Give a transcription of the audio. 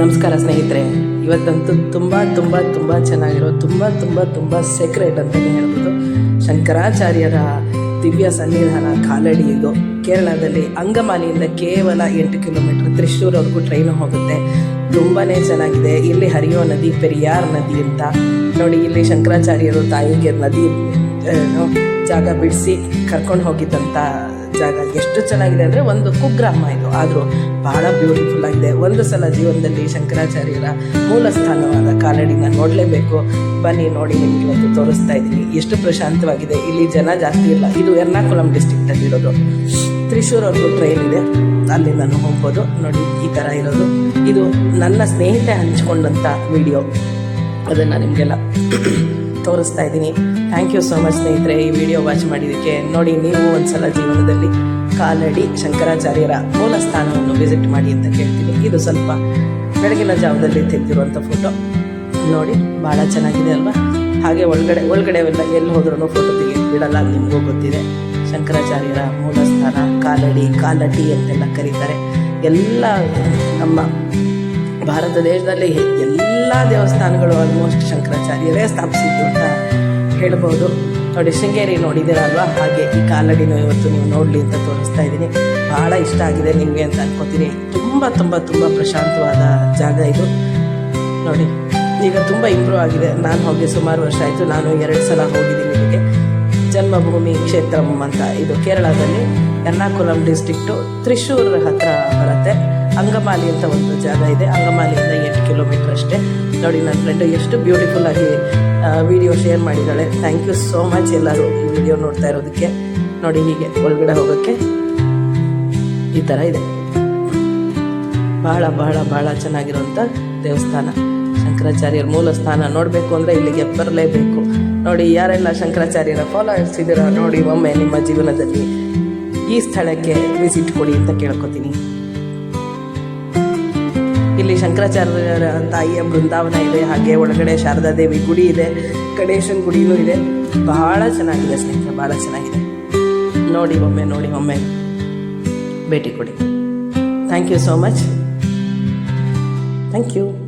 ನಮಸ್ಕಾರ ಸ್ನೇಹಿತರೆ. ಇವತ್ತಂತೂ ತುಂಬ ತುಂಬ ತುಂಬ ಚೆನ್ನಾಗಿರೋ ತುಂಬ ತುಂಬ ತುಂಬ ಸೆಕ್ರೆಟ್ ಅಂತಲೇ ಹೇಳ್ಬೋದು. ಶಂಕರಾಚಾರ್ಯರ ದಿವ್ಯ ಸನ್ನಿಧಾನ ಕಾಲಡಿ ಇದು. ಕೇರಳದಲ್ಲಿ ಅಂಗಮಾನಿಯಿಂದ ಕೇವಲ ಎಂಟು ಕಿಲೋಮೀಟರ್ ತ್ರಿಶೂರ್ವರೆಗೂ ಟ್ರೈನು ಹೋಗುತ್ತೆ. ತುಂಬಾ ಚೆನ್ನಾಗಿದೆ. ಇಲ್ಲಿ ಹರಿಯೋ ನದಿ ಪೆರಿಯಾರ್ ನದಿ ಅಂತ. ನೋಡಿ, ಇಲ್ಲಿ ಶಂಕರಾಚಾರ್ಯರು ತಾಯಿಗೆ ನದಿ ಜಾಗ ಬಿಡಿಸಿ ಕರ್ಕೊಂಡು ಹೋಗಿದ್ದಂಥ ಜಾಗ. ಎಷ್ಟು ಚೆನ್ನಾಗಿದೆ ಅಂದರೆ ಒಂದು ಕುಗ್ರಾಮ ಇದು. ಆದರೂ ಬಹಳ ಬ್ಯೂಟಿಫುಲ್ ಆಗಿದೆ. ಒಂದು ಸಲ ಜೀವನದಲ್ಲಿ ಶಂಕರಾಚಾರ್ಯರ ಮೂಲ ಸ್ಥಾನವಾದ ಕಾಲಡಿನ ನೋಡಲೇಬೇಕು. ಬನ್ನಿ ನೋಡಿ ನಿಮ್ಗೆ ಇವತ್ತು ತೋರಿಸ್ತಾ ಇದ್ದೀನಿ. ಎಷ್ಟು ಪ್ರಶಾಂತವಾಗಿದೆ. ಇಲ್ಲಿ ಜನ ಜಾಸ್ತಿ ಇಲ್ಲ. ಇದು ಎರ್ನಾಕುಲಂ ಡಿಸ್ಟಿಕ್ಟಲ್ಲಿರೋದು ತ್ರಿಶೂರ್ವರೆಗೂ ಟ್ರೈನ್ ಇದೆ. ಅಲ್ಲಿ ನಾನು ಹೋಗ್ಬೋದು. ನೋಡಿ, ಈ ಥರ ಇರೋದು. ಇದು ನನ್ನ ಸ್ನೇಹಿತೆ ಹಂಚ್ಕೊಂಡಂಥ ವಿಡಿಯೋ ಅದನ್ನು ನಿಮಗೆಲ್ಲ ತೋರಿಸ್ತಾ ಇದ್ದೀನಿ. ಥ್ಯಾಂಕ್ ಯು ಸೋ ಮಚ್ ಸ್ನೇಹಿತರೆ, ಈ ವಿಡಿಯೋ ವಾಚ್ ಮಾಡಿದ್ದಕ್ಕೆ. ನೋಡಿ, ನೀವು ಒಂದ್ಸಲ ಜೀವನದಲ್ಲಿ ಕಾಲಡಿ ಶಂಕರಾಚಾರ್ಯರ ಮೂಲ ಸ್ಥಾನವನ್ನು ವಿಸಿಟ್ ಮಾಡಿ ಅಂತ ಕೇಳ್ತೀನಿ. ಇದು ಸ್ವಲ್ಪ ಬೆಳಗಿನ ಜಾವದಲ್ಲಿ ತೆಗೆದಿರುವಂಥ ಫೋಟೋ ನೋಡಿ ಭಾಳ ಚೆನ್ನಾಗಿದೆ ಅಲ್ವಾ? ಹಾಗೆ ಒಳಗಡೆ ಒಳಗಡೆ ಎಲ್ಲ ಎಲ್ಲಿ ಹೋದ್ರೂ ಫೋಟೋ ತೆಗೆ ಬಿಡಲ್ಲ, ನಿಮಗೂ ಗೊತ್ತಿದೆ. ಶಂಕರಾಚಾರ್ಯರ ಮೂಲ ಸ್ಥಾನ ಕಾಲಡಿ ಕಾಲಟಿ ಅಂತೆಲ್ಲ ಕರೀತಾರೆ. ಎಲ್ಲ ನಮ್ಮ ಭಾರತ ದೇಶದಲ್ಲಿ ಎಲ್ಲ ದೇವಸ್ಥಾನಗಳು ಆಲ್ಮೋಸ್ಟ್ ಶಂಕರಾಚಾರ್ಯರೇ ಸ್ಥಾಪಿಸಿದ್ದು ಅಂತ ಹೇಳ್ಬೋದು. ನೋಡಿ, ಶೃಂಗೇರಿ ನೋಡಿದ್ದೀರಲ್ವಾ? ಹಾಗೆ ಈ ಕಾಲಡಿನೂ ಇವತ್ತು ನೀವು ನೋಡಲಿ ಅಂತ ತೋರಿಸ್ತಾ ಇದ್ದೀನಿ. ಭಾಳ ಇಷ್ಟ ಆಗಿದೆ ನಿಮಗೆ ಅಂತ ಅನ್ಕೋತೀನಿ. ತುಂಬ ತುಂಬ ತುಂಬ ಪ್ರಶಾಂತವಾದ ಜಾಗ ಇದು. ನೋಡಿ, ಈಗ ತುಂಬ ಇಂಪ್ರೂವ್ ಆಗಿದೆ. ನಾನು ಹೋಗಿ ಸುಮಾರು ವರ್ಷ ಆಯಿತು. ನಾನು ಎರಡು ಸಲ ಹೋಗಿದ್ದೀನಿ ಇಲ್ಲಿಗೆ. ಜನ್ಮಭೂಮಿ ಕ್ಷೇತ್ರಂ ಅಂತ ಇದು ಕೇರಳದಲ್ಲಿ. ಎರ್ನಾಕುಲಂ ಡಿಸ್ಟ್ರಿಕ್ಟು ತ್ರಿಶೂರ್ ಹತ್ರ ಬರುತ್ತೆ. ಅಂಗಮಾಲಿ ಅಂತ ಒಂದು ಜಾಗ ಇದೆ. ಅಂಗಮಾಲಿಯಿಂದ ಎಂಟು ಕಿಲೋಮೀಟ್ರ್ ಅಷ್ಟೇ. ನೋಡಿ, ನನ್ನ ಫ್ರೆಂಡು ಎಷ್ಟು ಬ್ಯೂಟಿಫುಲ್ ಆಗಿ ವಿಡಿಯೋ ಶೇರ್ ಮಾಡಿದ್ದಾಳೆ. ಥ್ಯಾಂಕ್ ಯು ಸೋ ಮಚ್ ಎಲ್ಲರೂ ಈ ವಿಡಿಯೋ ನೋಡ್ತಾ ಇರೋದಕ್ಕೆ. ನೋಡಿ, ಹೀಗೆ ಒಳಗಡೆ ಹೋಗೋಕ್ಕೆ ಈ ಥರ ಇದೆ. ಬಹಳ ಬಹಳ ಬಹಳ ಚೆನ್ನಾಗಿರುವಂಥ ದೇವಸ್ಥಾನ. ಶಂಕರಾಚಾರ್ಯರ ಮೂಲ ಸ್ಥಾನ ನೋಡಬೇಕು ಅಂದರೆ ಇಲ್ಲಿಗೆ ಬರಲೇಬೇಕು. ನೋಡಿ, ಯಾರೆಲ್ಲ ಶಂಕರಾಚಾರ್ಯರ ಫಾಲೋ ಇರ್ಸಿದ್ದೀರಾ ನೋಡಿ, ಒಮ್ಮೆ ನಿಮ್ಮ ಜೀವನದಲ್ಲಿ ಈ ಸ್ಥಳಕ್ಕೆ ವಿಸಿಟ್ ಕೊಡಿ ಅಂತ ಕೇಳ್ಕೊತೀನಿ. ಇಲ್ಲಿ ಶಂಕರಾಚಾರ್ಯರ ತಾಯಿಯ ಬೃಂದಾವನ ಇದೆ, ಹಾಗೆ ಒಳಗಡೆ ಶಾರದಾ ದೇವಿ ಗುಡಿ ಇದೆ, ಗಣೇಶನ ಗುಡಿನೂ ಇದೆ. ಬಹಳ ಚೆನ್ನಾಗಿದೆ ಸ್ನೇಹಿತರೆ, ಬಹಳ ಚೆನ್ನಾಗಿದೆ. ನೋಡಿ ಒಮ್ಮೆ ನೋಡಿ ಒಮ್ಮೆ. ಭೇಟಿ ಕೊಡಿ. Thank you so much thank you